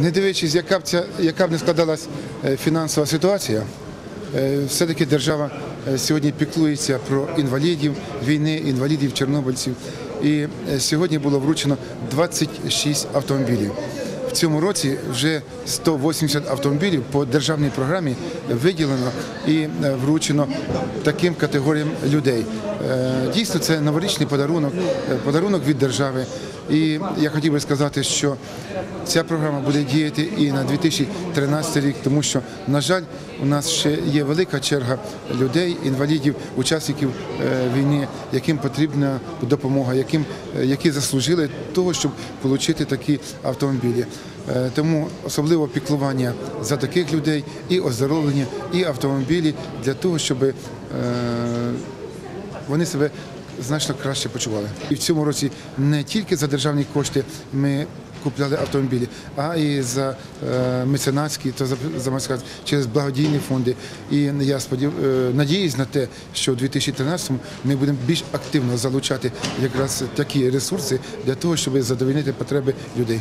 Не дивлячись, яка б ця яка б не складалась е, фінансова ситуація, е, все-таки держава е, сьогодні піклується про інвалідів війни, інвалідів, чорнобильців. І сьогодні було вручено 26 автомобілів. В цьому році вже 180 автомобілів по державній програмі виділено і вручено таким категоріям людей. Дійсно, це новорічний подарунок, подарунок від держави. І я хотів би сказати, що ця програма буде діяти і на 2013 рік, тому що, на жаль, у нас ще є велика черга людей, інвалідів, учасників е, війни, яким потрібна допомога, яким, е, які заслужили того, щоб отримати такі автомобілі. Е, Тому особливо піклування за таких людей і оздоровлення, і автомобілі для того, щоб вони себе значно краще почували. І в цьому році не тільки за державні кошти ми купляли автомобілі, а і за е, меценатські, то за, можна через благодійні фонди. І я сподів, е, надіюсь на те, що в 2013-му ми будемо більш активно залучати якраз такі ресурси для того, щоб задовольнити потреби людей.